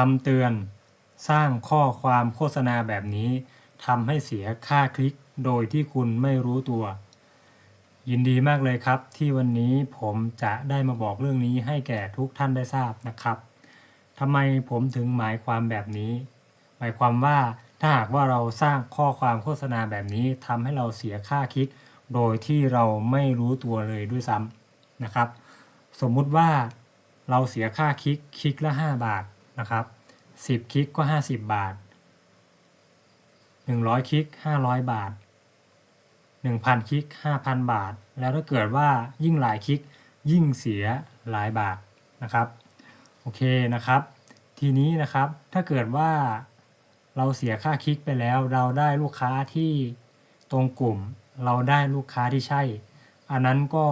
คำเตือน สร้างข้อความโฆษณาแบบนี้ทำให้เสียค่าคลิกโดยที่คุณไม่รู้ตัว ยินดีมากเลยครับ ที่วันนี้ผมจะได้มาบอกเรื่องนี้ให้แก่ทุกท่านได้ทราบนะครับทำไมผมถึงหมายความแบบนี้ หมายความว่าถ้าหากว่าเราสร้างข้อความโฆษณาแบบนี้ทำให้เราเสียค่าคลิก โดยที่เราไม่รู้ตัวเลยด้วยซ้ำนะครับ สมมุติว่าเราเสียค่าคลิกคลิกละ 5 บาท นะครับ 10 คลิกก็ 50 บาท 100 คลิก 500 บาท 1,000 คลิก 5,000 บาท แล้วถ้าเกิดว่ายิ่งหลายคลิกยิ่งเสียหลายบาทนะครับโอเคนะครับ ทีนี้นะครับถ้าเกิดว่าเราเสียค่าคลิกไปแล้ว เราได้ลูกค้าที่ตรงกลุ่ม เราได้ลูกค้าที่ใช่ อันนั้นก็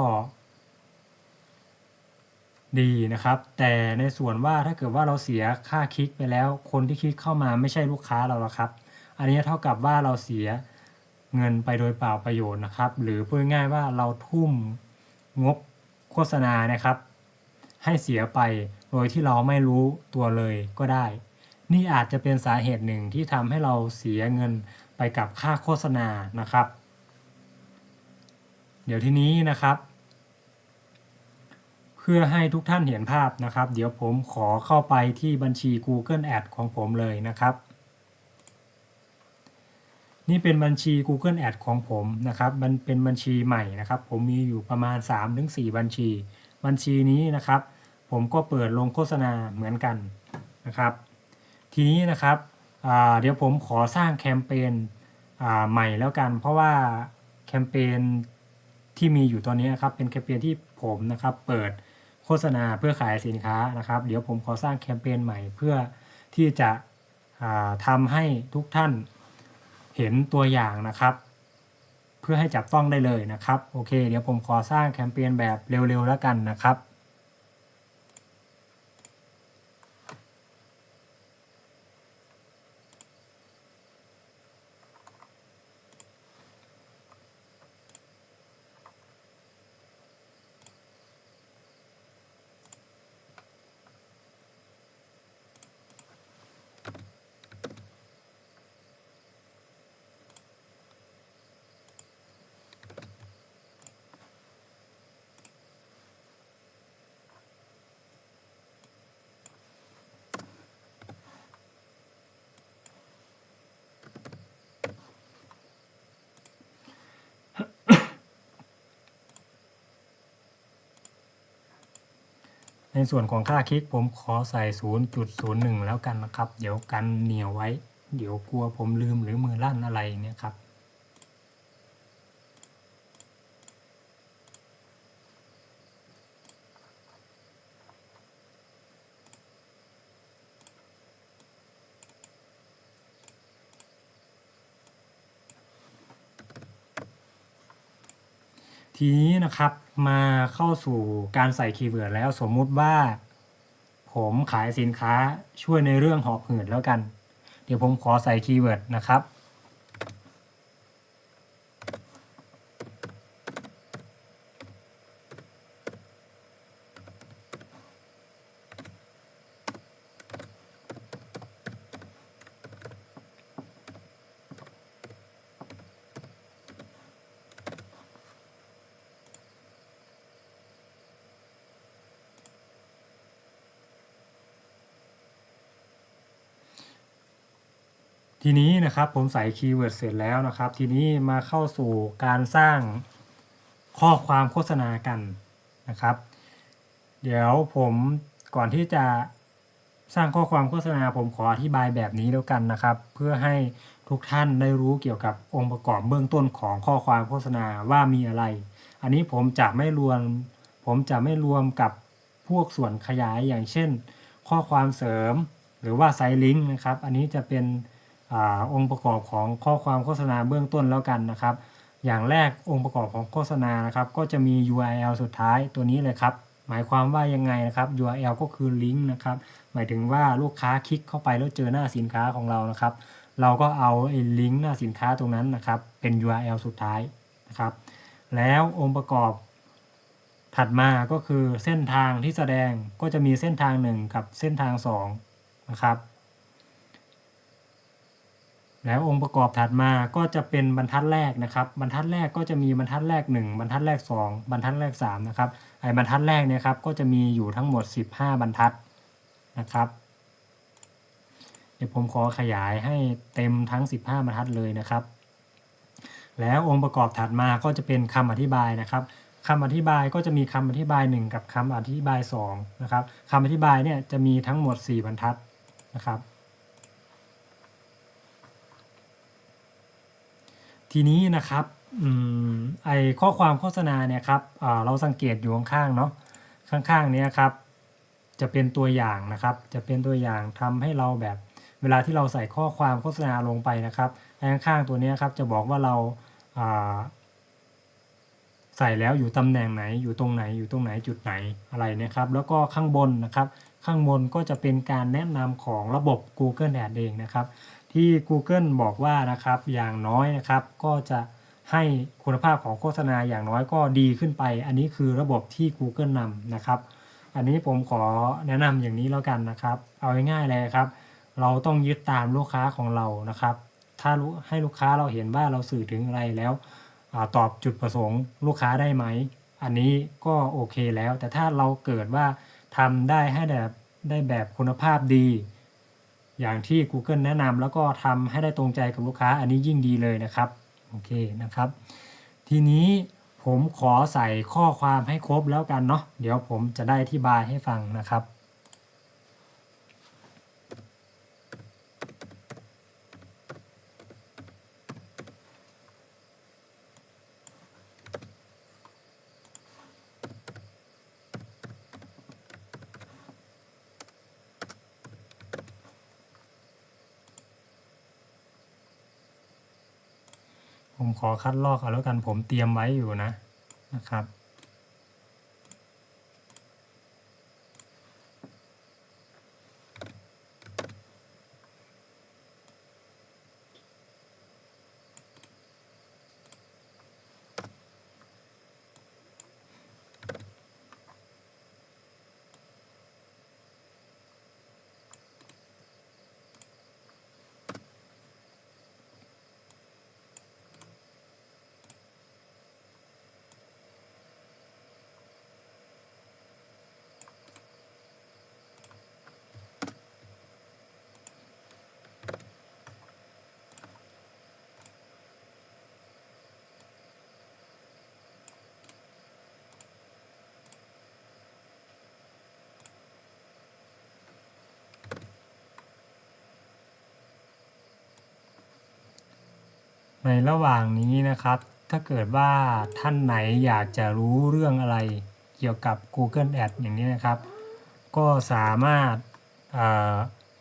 ดีนะครับ แต่ในส่วนว่าถ้าเกิดว่าเราเสียค่าคลิกไปแล้ว คนที่คลิกเข้ามาไม่ใช่ลูกค้าเราแล้วครับ อันนี้เท่ากับว่าเราเสียเงินไปโดยเปล่าประโยชน์นะครับ หรือพูดง่ายว่าเราทุ่มงบโฆษณานะครับ ให้เสียไปโดยที่เราไม่รู้ตัวเลยก็ได้ นี่อาจจะเป็นสาเหตุหนึ่งที่ทำให้เราเสียเงินไปกับค่าโฆษณานะครับ เดี๋ยวทีนี้นะครับ พื่อให้ทุกท่านเห็นภาพนะครับ เดี๋ยวผมขอเข้าไปที่บัญชี Google Ad ของผมเลยนะครับ นี่เป็นบัญชี Google Ad ของผมนะครับ มันเป็นบัญชีใหม่นะครับ ผมมีอยู่ประมาณ 3-4 บัญชี บัญชีนี้นะครับ ผมก็เปิดลงโฆษณาเหมือนกันนะครับ ทีนี้นะครับเดี๋ยวผมขอสร้างแคมเปญใหม่แล้วกัน เพราะว่าแคมเปญที่มีอยู่ตอนนี้นะครับเป็นแคมเปญที่ผมนะครับเปิด โฆษณาเพื่อขายสินค้านะครับ เดี๋ยวผมขอสร้างแคมเปญใหม่เพื่อที่จะอ่าทำให้ทุกท่านเห็นตัวอย่างนะครับ เพื่อให้จับต้องได้เลยนะครับ โอเค เดี๋ยวผมขอสร้างแคมเปญแบบเร็วๆแล้วกันนะครับ ในส่วนของค่าคลิกผมขอใส่ 0.01 แล้วกันนะครับ เดี๋ยวกันเหนียวไว้ เดี๋ยวกลัวผมลืมหรือมือลั่นอะไรเนี่ยครับ ทีนี้นะครับมาเข้าสู่การใส่คีย์เวิร์ดแล้วสมมุติว่า ผมขายสินค้าช่วยในเรื่องหอบหืดแล้วกัน เดี๋ยวผมขอใส่คีย์เวิร์ดนะครับ ที นะครับผมใส่คีย์เวิร์ดเสร็จแล้วนะครับ ทีนี้มาเข้าสู่การสร้างข้อความโฆษณากันนะครับ เดี๋ยวผมก่อนที่จะสร้างข้อความโฆษณาผมขออธิบายแบบนี้แล้วกันนะครับ เพื่อให้ทุกท่านได้รู้เกี่ยวกับองค์ประกอบเบื้องต้นของข้อความโฆษณาว่ามีอะไร อันนี้ผมจะไม่รวม ผมจะไม่รวมกับพวกส่วนขยายอย่างเช่น ข้อความเสริมหรือว่าไซลิงก์นะครับ อันนี้จะเป็น อองค์ประกอบของข้อความโฆษณาเบื้องต้นแล้วกันนะครับ อย่างแรกองค์ประกอบของโฆษณานะครับ ก็จะมี URL สุดท้ายตัวนี้เลยครับ หมายความว่ายังไงนะครับ URL ก็คือลิงก์นะครับ หมายถึงว่าลูกค้าคลิกเข้าไปแล้วเจอหน้าสินค้าของเรานะครับ เราก็เอาไอ้ลิงก์หน้าสินค้าตรงนั้นนะครับ เป็น URL สุดท้ายนะครับ แล้วองค์ประกอบถัดมาก็คือเส้นทางที่แสดงก็จะมีเส้นทาง 1 กับเส้นทาง2นะครับ แล้วองค์ประกอบถัดมาก็จะเป็นบรรทัดแรกนะครับ บรรทัดแรกก็จะมีบรรทัดแรก 1 บรรทัดแรก 2 บรรทัดแรก3นะครับไอ้บรรทัดแรกเนี่ยครับก็จะมีอยู่ทั้งหมด 15 บรรทัดนะครับ เดี๋ยวผมขอขยายให้เต็มทั้ง 15 บรรทัดเลยนะครับ แล้วองค์ประกอบถัดมาก็จะเป็นคำอธิบายนะครับคำอธิบายก็จะมีคำอธิบาย 1 กับคำอธิบาย2นะครับคำอธิบายเนี่ยจะมีทั้งหมด 4 บรรทัดนะครับ ทีนี้นะครับอไอข้อความโฆษณาเนี่ยครับเราสังเกตอยู่ข้างๆเนาะข้างๆเนี้ยครับ จะเป็นตัวอย่างนะครับ จะเป็นตัวอย่างทำให้เราแบบเวลาที่เราใส่ข้อความโฆษณาลงไปนะครับไอข้างๆตัวเนี้ยครับจะบอกว่าเราใส่แล้วอยู่ตำแหน่งไหนอยู่ตรงไหนอยู่ตรงไหนจุดไหนอะไรนะครับ แล้วก็ข้างบนนะครับ ข้างบนก็จะเป็นการแนะนำของระบบ Google Ads เองนะครับ ที่ Google บอกว่านะครับอย่างน้อยนะครับ ก็จะให้คุณภาพของโฆษณาอย่างน้อยก็ดีขึ้นไป อันนี้คือระบบที่ Google นำนะครับ อันนี้ผมขอแนะนำอย่างนี้แล้วกันนะครับ เอาง่ายๆเลยครับ เราต้องยึดตามลูกค้าของเรานะครับ ถ้าให้ลูกค้าเราเห็นว่าเราสื่อถึงอะไรแล้วอตอบจุดประสงค์ลูกค้าได้ไหม อันนี้ก็โอเคแล้ว แต่ถ้าเราเกิดว่าทำได้ให้แบบได้แบบคุณภาพดี อย่างที่ Google แนะนำแล้วก็ทำให้ได้ตรงใจกับลูกค้าอันนี้ยิ่งดีเลยนะครับโอเคนะครับ ทีนี้ผมขอใส่ข้อความให้ครบแล้วกันเนาะเดี๋ยวผมจะได้อธิบายให้ฟังนะครับ ผมขอคัดลอกเอาแล้วกันผมเตรียมไว้อยู่นะนะครับ ในระหว่างนี้นะครับ ถ้าเกิดว่าท่านไหนอยากจะรู้เรื่องอะไรเกี่ยวกับ Google Ads อย่างนี้นะครับ ก็สามารถ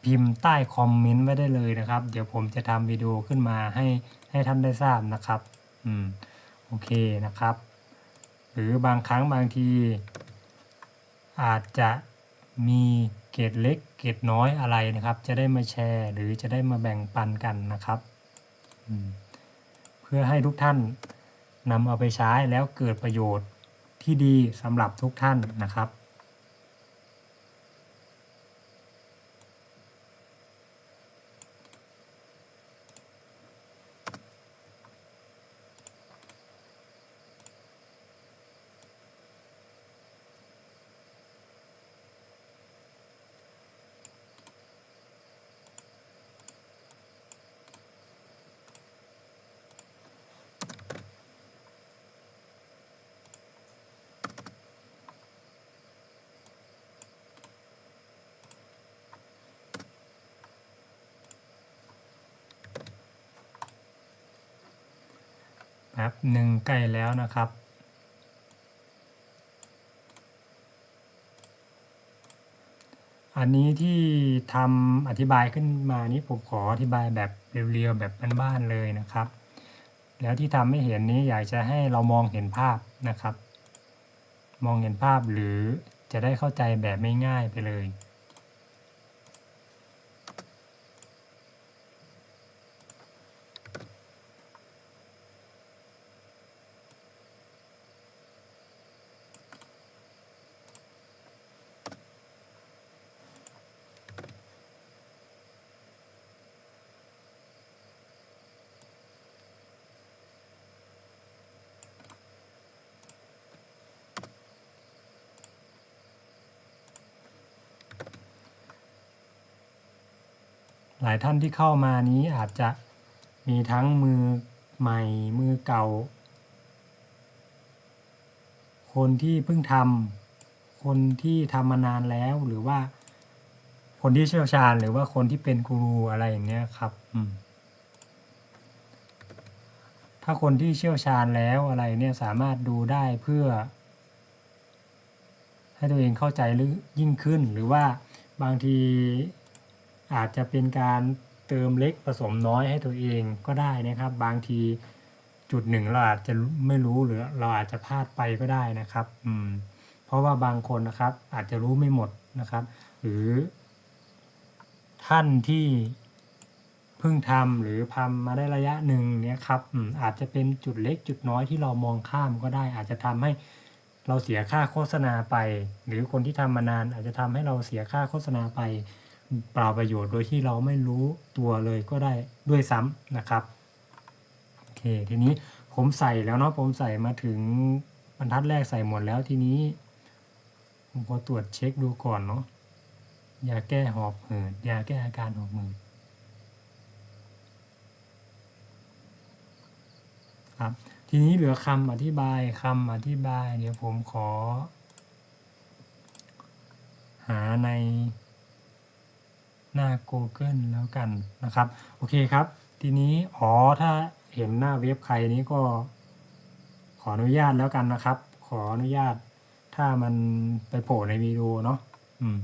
พิมพ์ใต้คอมเมนต์ไว้ได้เลยนะครับ เดี๋ยวผมจะทำวิดีโอขึ้นมาให้ให้ท่านได้ทราบนะครับ อืม โอเคนะครับ หรือบางครั้งบางที อาจจะมีเกรดเล็กเกรดน้อยอะไรนะครับ จะได้มาแชร์ หรือจะได้มาแบ่งปันกันนะครับ อืม พื่อให้ทุกท่านนำเอาไปใช้แล้วเกิดประโยชน์ที่ดีสำหรับทุกท่านนะครับ แป๊บหนึ่งใกล้แล้วนะครับ อันนี้ที่ทำอธิบายขึ้นมานี้ผมขออธิบายแบบเรียวๆแบบบ้านๆเลยนะครับ แล้วที่ทำให้เห็นนี้อยากจะให้เรามองเห็นภาพนะครับ มองเห็นภาพหรือจะได้เข้าใจแบบไม่ง่ายไปเลยายท่านที่เข้ามานี้อาจจะมีทั้งมือใหม่มือเก่า คนที่เพิ่งทำคนที่ทำมานานแล้วหรือว่า คนที่เชี่ยวชาญหรือว่าคนที่เป็นกูรูอะไรอย่างเนี้ยครับอืมถ้าคนที่เชี่ยวชาญแล้วอะไรเนี่ยสามารถดูได้เพื่อ ให้ตัวเองเข้าใจลึกยิ่งขึ้นหรือว่าบางที อาจจะเป็นการเติมเล็กผสมน้อยให้ตัวเองก็ได้นะครับ บางทีจุดหนึ่งเราอาจจะไม่รู้หรือเราอาจจะพลาดไปก็ได้นะครับอืมเพราะว่าบางคนนะครับอาจจะรู้ไม่หมดนะครับ หรือ ท่านที่เพิ่งทำหรือทำมาได้ระยะหนึ่งเนี่ยครับอืมอาจจะเป็นจุดเล็กจุดน้อยที่เรามองข้ามก็ได้ อาจจะทำให้เราเสียค่าโฆษณาไป หรือคนที่ทำมานานอาจจะทำให้เราเสียค่าโฆษณาไป เปล่าประโยชน์โดยที่เราไม่รู้ตัวเลยก็ได้ด้วยซ้ำนะครับโอเคทีนี้ผมใส่แล้วเนาะผมใส่มาถึงบรรทัดแรกใส่หมดแล้วทีนี้ ผมขอตรวจเช็คดูก่อนเนาะยาแก้หอบหืดยาแก้อาการหอบหืดครับทีนี้เหลือคำอธิบายคำอธิบาย เดี๋ยวผมขอ หาใน หน้า Google แล้วกันนะครับ โอเคครับ ทีนี้อ๋อถ้าเห็นหน้าเว็บใครนี้ก็ ขออนุญาตแล้วกันนะครับ ขออนุญาตถ้ามันไปโผล่ในวิดีโอเนาะอืม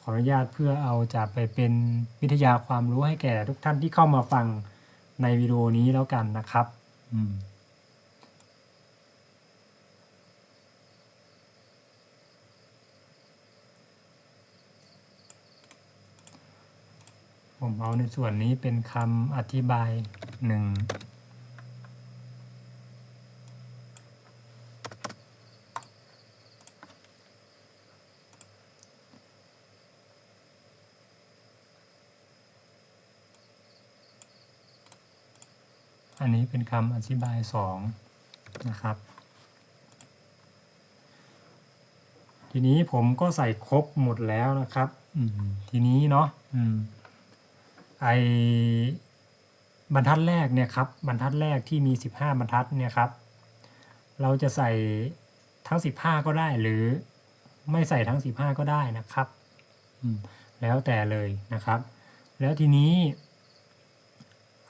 ขออนุญาตเพื่อเอาจะไปเป็นวิทยาความรู้ให้แก่ทุกท่านที่เข้ามาฟังในวิดีโอนี้แล้วกันนะครับ อืม ผมเอาในส่วนนี้เป็นคำอธิบายหนึ่งอันนี้เป็นคำอธิบายสองนะครับ ทีนี้ผมก็ใส่ครบหมดแล้วนะครับทีนี้เนาะ ไอบรรทัดแรกเนี่ยครับบรรทัดแรกที่มี 15 บรรทัดเนี่ยครับเราจะใส่ทั้ง 15 ก็ได้หรือไม่ใส่ทั้ง 15 ก็ได้นะครับอืมแล้วแต่เลยนะครับ แล้วทีนี้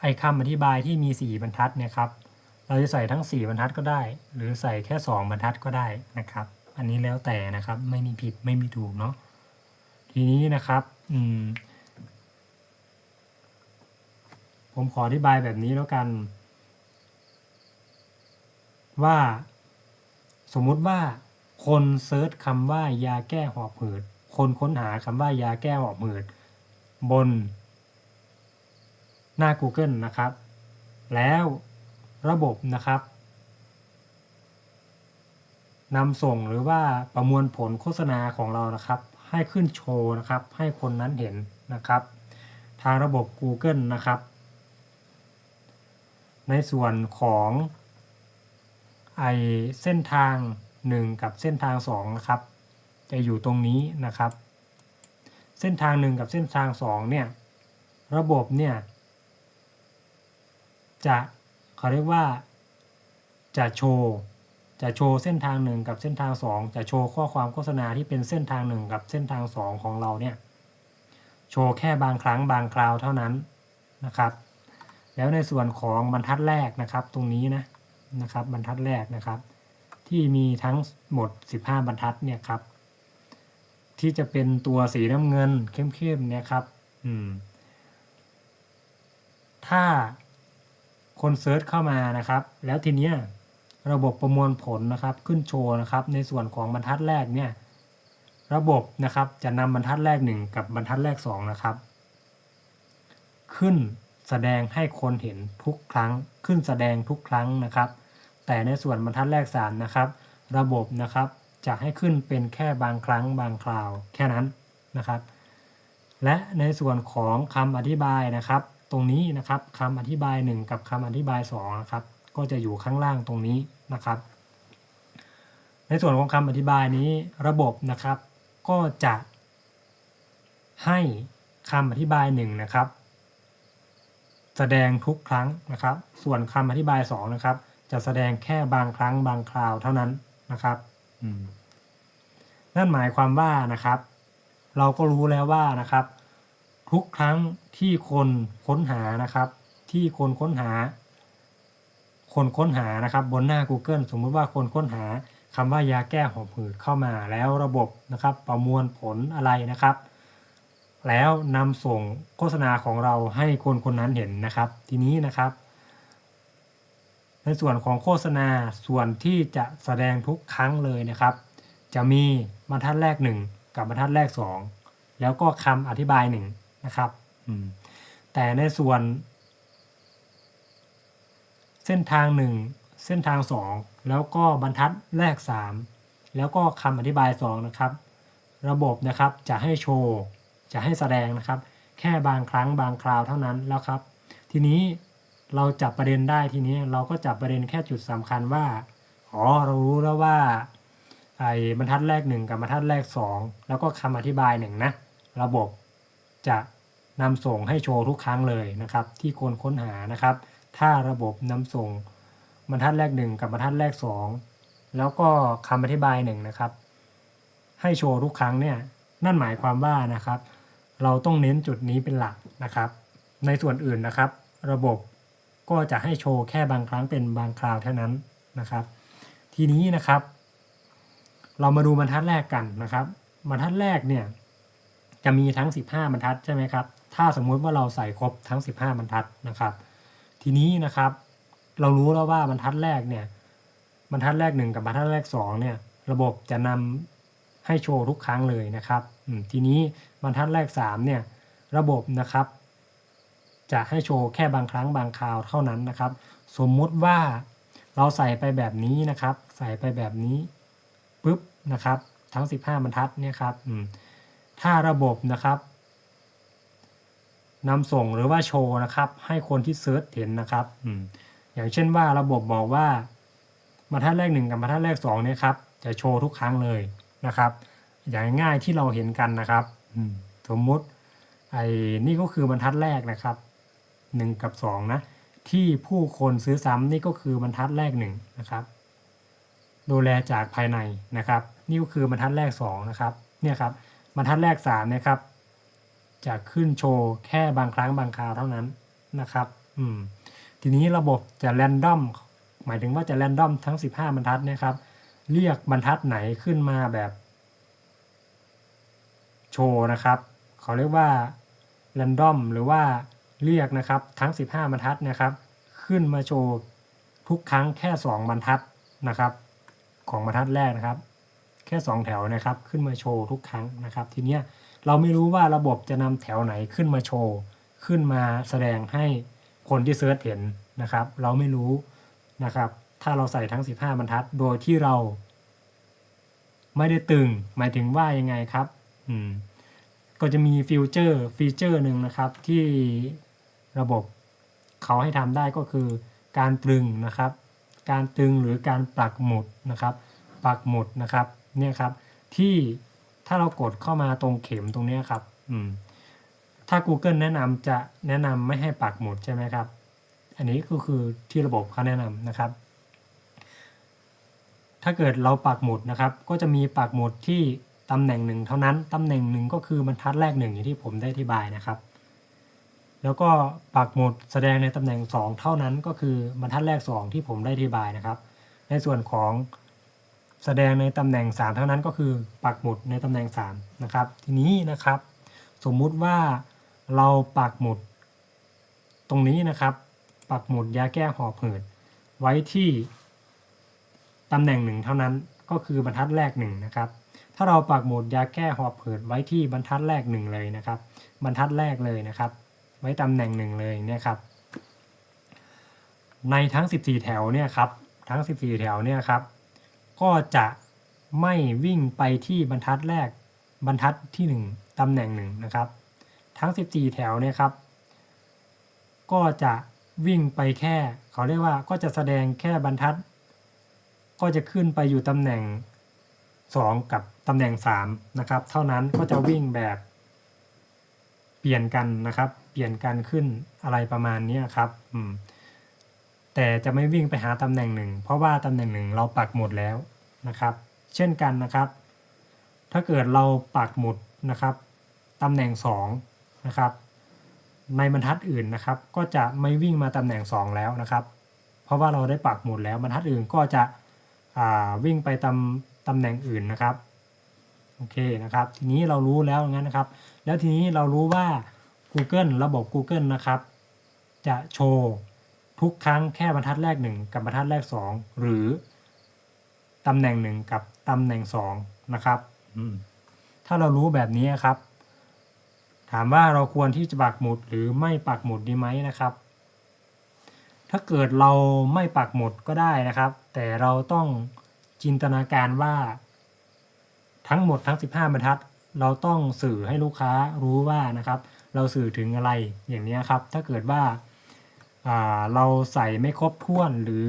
ไอ้คำอธิบายที่มี 4 บรรทัดเนี่ยครับเราจะใส่ทั้ง 4 บรรทัดก็ได้ หรือใส่แค่ 2 บรรทัดก็ได้นะครับ อันนี้แล้วแต่นะครับไม่มีผิดไม่มีถูกเนาะทีนี้นะครับ อืม ผมขออธิบายแบบนี้แล้วกัน ว่าสมมุติว่าคนเซิร์ชคำว่ายาแก้หอบหืด คนค้นหาคำว่ายาแก้หอบหืด บน หน้า Google นะครับ แล้วระบบนะครับนำส่งหรือว่าประมวลผลโฆษณาของเรานะครับ ให้ขึ้นโชว์นะครับ ให้คนนั้นเห็นนะครับ ทางระบบ Google นะครับ ในส่วนของไอเส้นทาง 1 กับเส้นทาง2นะครับ จะอยู่ตรงนี้นะครับ เส้นทาง 1 กับเส้นทาง2เนี่ยระบบเนี่ยจะเขาเรียกว่าจะโชว์จะโชว์เส้นทาง1กับเส้นทาง2จะโชว์ข้อความโฆษณาที่เป็นเส้นทาง1กับเส้นทาง2ของเราเนี่ยโชว์แค่บางครั้งบางคราวเท่านั้นนะครับ แล้วในส่วนของบรรทัดแรกนะครับ ตรงนี้นะนะครับบรรทัดแรกนะครับ ที่มีทั้งหมด 15 บรรทัดเนี่ยครับ ที่จะเป็นตัวสีน้ำเงินเข้มๆเนี่ยครับอืมถ้าคนเซิร์ชเข้ามานะครับ แล้วทีเนี้ยระบบประมวลผลนะครับขึ้นโชว์นะครับ ในส่วนของบรรทัดแรกเนี่ยระบบนะครับจะนำบรรทัดแรกหนึ่งกับบรรทัดแรกสองนะครับ ขึ้น แสดงให้คนเห็นทุกครั้งขึ้นแสดงทุกครั้งนะครับ แต่ในส่วนบรรทัดแรกสามนะครับ ระบบนะครับจะให้ขึ้นเป็นแค่บางครั้งบางคราวแค่นั้นนะครับ และในส่วนของคำอธิบายนะครับ ตรงนี้นะครับคำอธิบาย 1 กับคำอธิบาย2นะครับก็จะอยู่ข้างล่างตรงนี้นะครับ ในส่วนของคำอธิบายนี้ระบบนะครับก็จะให้คำอธิบาย1นะครับ แสดงทุกครั้งนะครับ ส่วนคำอธิบายสองนะครับ จะแสดงแค่บางครั้งบางคราวเท่านั้นนะครับอืมนั่นหมายความว่านะครับ เราก็รู้แล้วว่านะครับ ทุกครั้งที่คนค้นหานะครับ ที่คนค้นหา คนค้นหานะครับ บนหน้า Google สมมุติว่าคนค้นหาคำว่ายาแก้หอบหืดเข้ามาแล้วระบบนะครับ ประมวลผลอะไรนะครับ แล้วนำส่งโฆษณาของเราให้คนคนนั้นเห็นนะครับ ทีนี้นะครับ ในส่วนของโฆษณาส่วนที่จะแสดงทุกครั้งเลยนะครับ จะมีบรรทัดแรก 1 กับบรรทัดแรก 2 แล้วก็คำอธิบาย 1 นะครับอืมแต่ในส่วน เส้นทาง 1 เส้นทาง 2 แล้วก็บรรทัดแรก 3 แล้วก็คำอธิบาย 2 นะครับ ระบบนะครับจะให้โชว์ จะให้แสดงนะครับ แค่บางครั้งบางคราวเท่านั้นแล้วครับ ทีนี้เราจับประเด็นได้ทีนี้เราก็จับประเด็นแค่จุดสำคัญว่าอ๋อเรารู้แล้วว่าไอ้บรรทัดแรกหนึ่งกับบรรทัดแรกสองแล้วก็คำอธิบายหนึ่งนะระบบจะนำส่งให้โชว์ทุกครั้งเลยนะครับ ที่คนค้นหานะครับ ถ้าระบบนำส่งบรรทัดแรกหนึ่งกับบรรทัดแรกสองแล้วก็คำอธิบายหนึ่งนะครับ ให้โชว์ทุกครั้งเนี่ยนั่นหมายความว่านะครับ เราต้องเน้นจุดนี้เป็นหลักนะครับ ในส่วนอื่นนะครับ ระบบก็จะให้โชว์แค่บางครั้งเป็นบางคราวเท่านั้นนะครับ ทีนี้นะครับ เรามาดูบรรทัดแรกกันนะครับ บรรทัดแรกเนี่ยจะมีทั้ง 15 บรรทัดใช่ไหมครับ ถ้าสมมุติว่าเราใส่ครบทั้ง 15 บรรทัดนะครับ ทีนี้นะครับ เรารู้แล้วว่าบรรทัดแรกเนี่ย บรรทัดแรกหนึ่งกับบรรทัดแรกสองเนี่ย ระบบจะนำให้โชว์ทุกครั้งเลยนะครับ ทีนี้บรรทัดแรกสามเนี่ย ระบบนะครับ จะให้โชว์แค่บางครั้งบางคราวเท่านั้นนะครับ สมมุติว่าเราใส่ไปแบบนี้นะครับ ใส่ไปแบบนี้ปุ๊บนะครับ ทั้ง 15 บรรทัดเนี่ยครับถ้าระบบนะครับนำส่งหรือว่าโชว์นะครับ ให้คนที่เซิร์ชเห็นนะครับอืมอย่างเช่นว่าระบบบอกว่าบรรทัดแรกหนึ่งกับบรรทัดแรกสองเนี่ยครับจะโชว์ทุกครั้งเลยนะครับ อย่างง่ายๆที่เราเห็นกันนะครับอืมสมมุติไอ้นี่ก็คือบรรทัดแรกนะครับหนึ่งกับสองนะ ที่ผู้คนซื้อซ้ำนี่ก็คือบรรทัดแรกหนึ่งนะครับดูแลจากภายในนะครับ นี่ก็คือบรรทัดแรกสองนะครับเนี่ยครับบรรทัดแรกสามนะครับ จะขึ้นโชว์แค่บางครั้งบางคราวเท่านั้นนะครับอืมทีนี้ระบบจะแรนดอมหมายถึงว่าจะแรนดอมทั้ง 15 บรรทัดเนะครับ เรียกบรรทัดไหนขึ้นมาแบบ โชว์นะครับเขาเรียกว่าแรนดอมหรือว่าเรียกนะครับทั้ง 15 บรรทัดนะครับ ขึ้นมาโชว์ทุกครั้งแค่ 2 บรรทัดนะครับ ของบรรทัดแรกนะครับ แค่ 2 แถวนะครับขึ้นมาโชว์ทุกครั้งนะครับ ทีเนี้ยเราไม่รู้ว่าระบบจะนำแถวไหนขึ้นมาโชว์ขึ้นมาแสดงให้คนที่เซิร์ชเห็นนะครับ เราไม่รู้นะครับ ถ้าเราใส่ทั้ง 15 บรรทัดโดยที่เรา ไม่ได้ตึงหมายถึงว่ายังไงครับ ก็จะมีฟิวเจอร์ฟีเจอร์หนึ่งนะครับที่ระบบเขาให้ทำได้ก็คือการตรึงนะครับ การตรึงหรือการปักหมุดนะครับปักหมุดนะครับเนี่ยครับที่ถ้าเรากดเข้ามาตรงเข็มตรงนี้ครับถ้า Google แนะนำจะแนะนำไม่ให้ปักหมุดใช่ไหมครับ อันนี้ก็คือที่ระบบเขาแนะนำนะครับ ถ้าเกิดเราปักหมุดนะครับ ก็จะมีปักหมุดที่ ตำแหน่งหนึ่งเท่านั้น ตำแหน่งหนึ่งก็คือบรรทัดแรกหนึ่งอย่างที่ผมได้อธิบายนะครับ แล้วก็ปักหมุดแสดงในตำแหน่ง 2 เท่านั้นก็คือบรรทัดแรก 2 ที่ผมได้อธิบายนะครับ ในส่วนของแสดงในตำแหน่ง 3 เท่านั้นก็คือปักหมุดในตำแหน่ง3นะครับทีนี้นะครับ สมมุติว่าเราปักหมุด ตรงนี้นะครับ ปักหมุดยาแก้หอบหืดไว้ที่ตำแหน่งหนึ่งเท่านั้นก็คือบรรทัดแรกหนึ่งนะครับ ถ้าเราปักหมุดยาแก้หอบหืดไว้ที่บรรทัดแรกหนึ่งเลยนะครับ บรรทัดแรกเลยนะครับ ไว้ตำแหน่งหนึ่งเลยเนี่ยครับ ในทั้ง 14 แถวเนี่ยครับ ทั้ง 14 แถวเนี่ยครับ ก็จะไม่วิ่งไปที่บรรทัดแรก บรรทัดที่ 1ตำแหน่งหนึ่งนะครับ ทั้ง 14 แถวเนี่ยครับ ก็จะวิ่งไปแค่ เขาเรียกว่าก็จะแสดงแค่บรรทัด ก็จะขึ้นไปอยู่ตำแหน่ง 2 กับ ตำแหน่ง3นะครับ เท่านั้นก็จะวิ่งแบบเปลี่ยนกันนะครับ เปลี่ยนกันขึ้นอะไรประมาณนี้ครับแต่จะไม่วิ่งไปหาตำแหน่งหนึ่งเพราะว่าตำแหน่งหนึ่งเราปักหมุดแล้วนะครับ เช่นกันนะครับ ถ้าเกิดเราปักหมุดนะครับตำแหน่งสองนะครับ ในบรรทัดอื่นนะครับ ก็จะไม่วิ่งมาตำแหน่ง 2 แล้วนะครับ เพราะว่าเราได้ปักหมุดแล้วบรรทัดอื่นก็จะวิ่งไปตำตำแหน่งอื่นนะครับ โอเคนะครับ ทีนี้เรารู้แล้วงั้นนะครับ แล้วทีนี้เรารู้ว่า Google ระบบ Google นะครับ จะโชว์ทุกครั้งแค่บรรทัดแรก 1 กับบรรทัดแรก 2 หรือตำแหน่ง 1 กับตำแหน่ง 2 นะครับถ้าเรารู้แบบนี้ครับ ถามว่าเราควรที่จะปักหมุดหรือไม่ปักหมุดดีไหมนะครับ ถ้าเกิดเราไม่ปักหมุดก็ได้นะครับ แต่เราต้องจินตนาการว่า ทั้งหมดทั้ง 15 บรรทัด เราต้องสื่อให้ลูกค้ารู้ว่านะครับ เราสื่อถึงอะไรอย่างนี้ครับ ถ้าเกิดว่าาเราใส่ไม่ครบถ้วนหรือ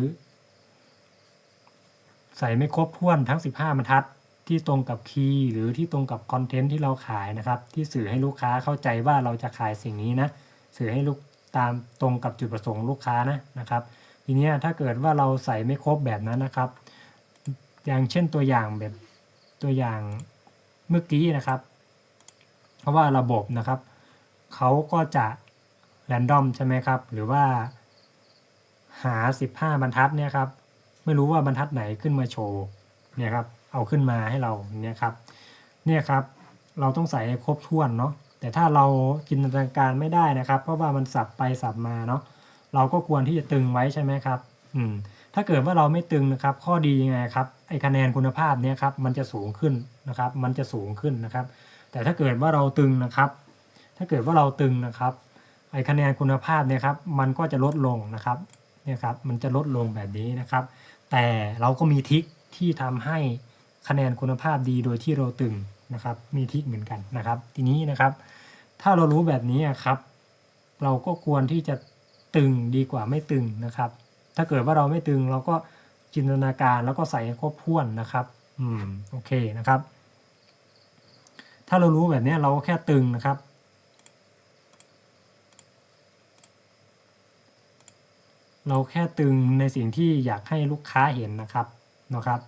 ใส่ไม่ครบถ้วนทั้ง 15 บรรทัดที่ตรงกับคีย์หรือที่ตรงกับคอนเทนต์ที่เราขายนะครับ ที่สื่อให้ลูกค้าเข้าใจว่าเราจะขายสิ่งนี้นะสื่อให้ลูกตามตรงกับจุดประสงค์ลูกค้านะนะครับ ทีนี้ถ้าเกิดว่าเราใส่ไม่ครบแบบนั้นนะครับ อย่างเช่นตัวอย่างแบบ ตัวอย่างเมื่อกี้นะครับ เพราะว่าระบบนะครับเขาก็จะแรนดอมใช่ไหมครับ หรือว่าหา 15 บรรทัดเนี่ยครับไม่รู้ว่าบรรทัดไหนขึ้นมาโชว์เนี่ยครับเอาขึ้นมาให้เราเนี่ยครับเนี่ยครับเราต้องใส่ครบถ้วนเนาะแต่ถ้าเราจินตนาการไม่ได้นะครับ เพราะว่ามันสับไปสับมาเนาะเราก็ควรที่จะตึงไว้ใช่ไหมครับ อืม ถ้าเกิดว่าเราไม่ตึงนะครับ ข้อดียังไงครับไอคะแนนคุณภาพเนี่ยครับมันจะสูงขึ้นนะครับ มันจะสูงขึ้นนะครับ แต่ถ้าเกิดว่าเราตึงนะครับ ถ้าเกิดว่าเราตึงนะครับ ไอคะแนนคุณภาพเนี่ยครับ มันก็จะลดลงนะครับเนี่ยครับมันจะลดลงแบบนี้นะครับ แต่เราก็มีทิคที่ทำให้คะแนนคุณภาพดีโดยที่เราตึงนะครับ มีทิคเหมือนกันนะครับ ทีนี้นะครับ ถ้าเรารู้แบบนี้ครับ เราก็ควรที่จะตึงดีกว่าไม่ตึงนะครับ ถ้าเกิดว่าเราไม่ตึงเราก็จินตนาการแล้วก็ใส่ให้ครบถ้วนนะครับอืมโอเคนะครับ ถ้าเรารู้แบบนี้เราก็แค่ตึงนะครับเราแค่ตึงในสิ่งที่อยากให้ลูกค้าเห็นนะครับนะครับ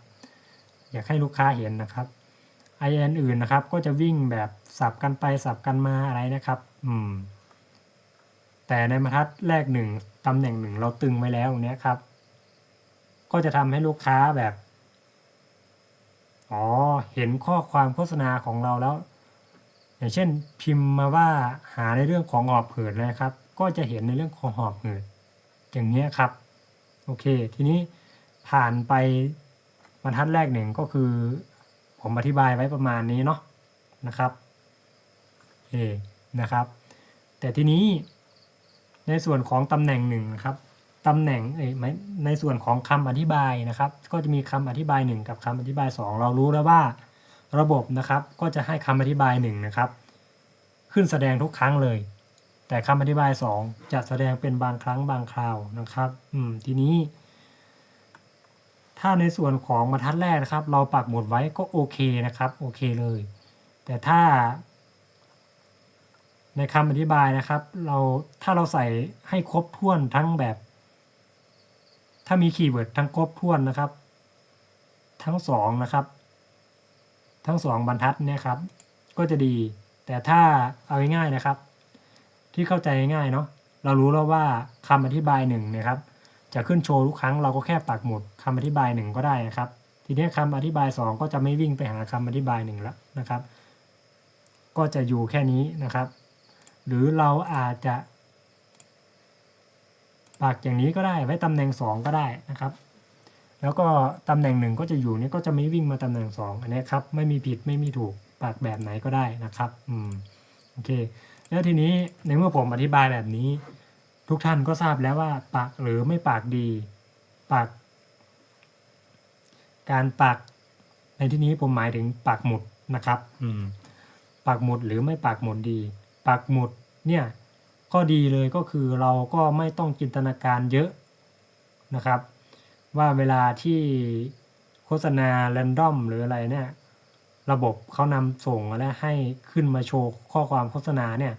อยากให้ลูกค้าเห็นนะครับไอแอนอื่นนะครับ ก็จะวิ่งแบบสับกันไปสับกันมาอะไรนะครับ อืม แต่ในบรรทัดแรกหนึ่งตำแหน่งหนึ่งเราตึงไว้แล้วเนี้ยครับ ก็จะทำให้ลูกค้าแบบ อ๋อ เห็นข้อความโฆษณาของเราแล้ว อย่างเช่นพิมพ์มาว่าหาในเรื่องของหอบหืดนะครับ ก็จะเห็นในเรื่องของหอบหืดอย่างเงี้ยครับ โอเค ทีนี้ผ่านไปบรรทัดแรกหนึ่งก็คือ ผมอธิบายไว้ประมาณนี้เนาะนะครับเอนะครับ แต่ทีนี้ ในส่วนของตำแหน่งหนึ่งนะครับตำแหน่งเอ้ยในส่วนของคำอธิบายนะครับ ก็จะมีคำอธิบายหนึ่งกับคำอธิบายสองเรารู้แล้วว่า ระบบนะครับก็จะให้คำอธิบายหนึ่งนะครับขึ้นแสดงทุกครั้งเลย แต่คำอธิบาย 2 จะแสดงเป็นบางครั้งบางคราวนะครับอืมทีนี้ ถ้าในส่วนของบรรทัดแรกนะครับ เราปักหมุดไว้ก็โอเคนะครับโอเคเลย แต่ถ้า ในคำอธิบายนะครับ เราถ้าเราใส่ให้ครบถ้วนทั้งแบบ ถ้ามีคีย์เวิร์ดทั้งครบถ้วนนะครับ ทั้งสองนะครับ ทั้งสองบรรทัดเนี่ยครับ ก็จะดี แต่ถ้าเอาง่ายๆนะครับ ที่เข้าใจง่ายๆเนาะเรารู้แล้วว่าคำอธิบายหนึ่งนี่ยครับจะขึ้นโชว์ทุกครั้งเราก็แค่ปักหมุดคำอธิบายหนึ่งก็ได้นะครับ ทีนี้คำอธิบายสองก็จะไม่วิ่งไปหาคำอธิบายหนึ่งแล้วนะครับ ก็จะอยู่แค่นี้นะครับ หรือเราอาจจะปักอย่างนี้ก็ได้ไว้ตำแหน่งสองก็ได้นะครับ แล้วก็ตำแหน่งหนึ่งก็จะอยู่นี่ก็จะไม่วิ่งมาตำแหน่งสองอันนี้ครับไม่มีผิดไม่มีถูกปักแบบไหนก็ได้นะครับอืมโอเค แล้วทีนี้ในเมื่อผมอธิบายแบบนี้ ทุกท่านก็ทราบแล้วว่าปักหรือไม่ปักดีปัก การปักในที่นี้ผมหมายถึงปักหมุดนะครับ อืมปักหมุดหรือไม่ปักหมุดดี ปักหมุดเนี่ยข้อดีเลยก็คือเราก็ไม่ต้องจินตนาการเยอะนะครับ ว่าเวลาที่โฆษณาแรนดอมหรืออะไรเนี่ยระบบเขานำส่งและให้ขึ้นมาโชว์ข้อความโฆษณาเนี่ย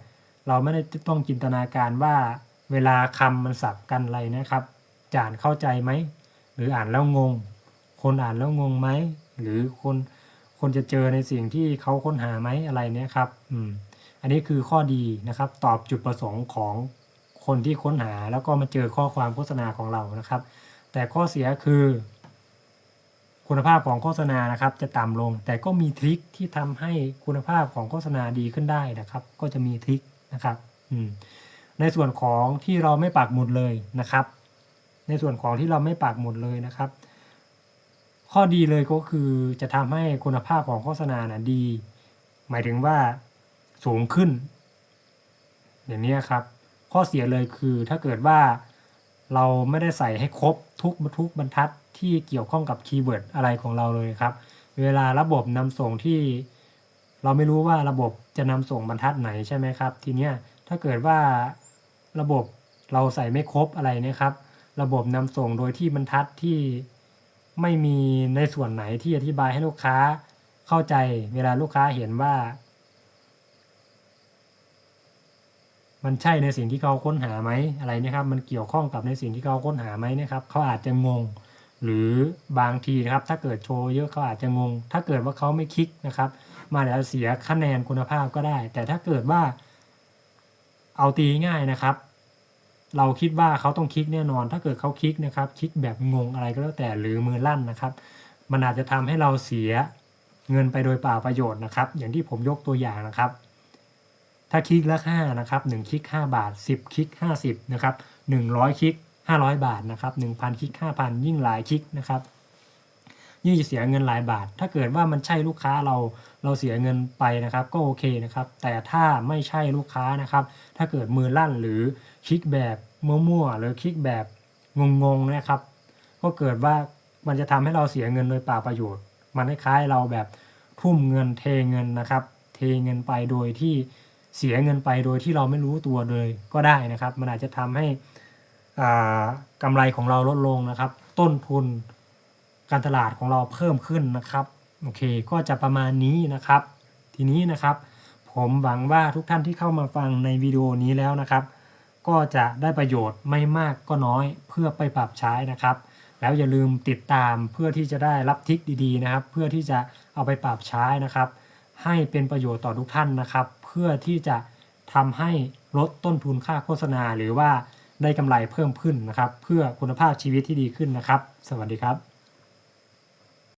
เราไม่ได้ต้องจินตนาการว่าเวลาคำมันสับกันอะไรนะครับจานเข้าใจไหมหรืออ่านแล้วงง คนอ่านแล้วงงไหมหรือคนคนจะเจอในสิ่งที่เขาค้นหาไหมอะไรเนี้ยครับ อืม อันนี้คือข้อดีนะครับ ตอบจุดประสงค์ของคนที่ค้นหาแล้วก็มาเจอข้อความโฆษณาของเรานะครับ แต่ข้อเสียคือ คุณภาพของโฆษณานะครับ จะต่ำลง แต่ก็มีทริคที่ทำให้คุณภาพของโฆษณาดีขึ้นได้นะครับ ก็จะมีทริคนะครับในส่วนของที่เราไม่ปักหมุดเลยนะครับ ในส่วนของที่เราไม่ปักหมุดเลยนะครับ ข้อดีเลยก็คือจะทำให้คุณภาพของโฆษณานะดี หมายถึงว่า สูงขึ้น อย่างนี้ครับ ข้อเสียเลยคือถ้าเกิดว่าเราไม่ได้ใส่ให้ครบทุกทุกบรรทัดที่เกี่ยวข้องกับคีย์เวิร์ดอะไรของเราเลยครับ เวลาระบบนำส่งที่ เราไม่รู้ว่าระบบจะนำส่งบรรทัดไหนใช่ไหมครับ ทีเนี้ยถ้าเกิดว่าระบบเราใส่ไม่ครบอะไรนี่ยครับ ระบบนำส่งโดยที่บรรทัดที่ไม่มีในส่วนไหนที่อธิบายให้ลูกค้าเข้าใจ เวลาลูกค้าเห็นว่า มันใช่ในสิ่งที่เขาค้นหาไหมอะไรเนะครับ มันเกี่ยวข้องกับในสิ่งที่เขาค้นหาไหมนะครับ เขาอาจจะงง หรือบางทีนะครับ ถ้าเกิดโชว์เยอะเขาอาจจะงง ถ้าเกิดว่าเขาไม่คลิกนะครับมาแล้วเสียคะแนนคุณภาพก็ได้ แต่ถ้าเกิดว่า เอาตีง่ายนะครับ เราคิดว่าเขาต้องคลิกแน่นอน ถ้าเกิดเขาคลิกนะครับ คลิกแบบงงอะไรก็แล้วแต่หรือมือลั่นนะครับ มันอาจจะทำให้เราเสียเงินไปโดยเปล่าประโยชน์นะครับ อย่างที่ผมยกตัวอย่างนะครับ ถ้าคลิกละ5นะครับ1คลิก5 บาท 10คลิก50นะครับ100คลิก500 บาทนะครับ1,000คลิก5,000 ยิ่งหลายคลิกนะครับยิ่งจะเสียเงินหลายบาท ถ้าเกิดว่ามันใช่ลูกค้าเราเราเสียเงินไปนะครับ ก็โอเคนะครับ แต่ถ้าไม่ใช่ลูกค้านะครับ ถ้าเกิดมือลั่นหรือคลิกแบบมั่วๆหรือคลิกแบบงงๆนะครับ ก็เกิดว่ามันจะทำให้เราเสียเงินโดยเปล่าประโยชน์ มันคล้ายๆเราแบบทุ่มเงินเทเงินนะครับ เทเงินไปโดยที่ เสียเงินไปโดยที่เราไม่รู้ตัวเลยก็ได้นะครับ มันอาจจะทำให้อ่ากำไรของเราลดลงนะครับ ต้นทุนการตลาดของเราเพิ่มขึ้นนะครับโอเค ก็จะประมาณนี้นะครับ ทีนี้นะครับ ผมหวังว่าทุกท่านที่เข้ามาฟังในวิดีโอนี้แล้วนะครับ ก็จะได้ประโยชน์ไม่มากก็น้อยเพื่อไปปรับใช้นะครับ แล้วอย่าลืมติดตามเพื่อที่จะได้รับทิคดีๆนะครับ เพื่อที่จะเอาไปปรับใช้นะครับ ให้เป็นประโยชน์ต่อทุกท่านนะครับ เพื่อที่จะทำให้ลดต้นทุนค่าโฆษณา หรือว่าได้กำไรเพิ่มขึ้นนะครับ เพื่อคุณภาพชีวิตที่ดีขึ้นนะครับ สวัสดีครับ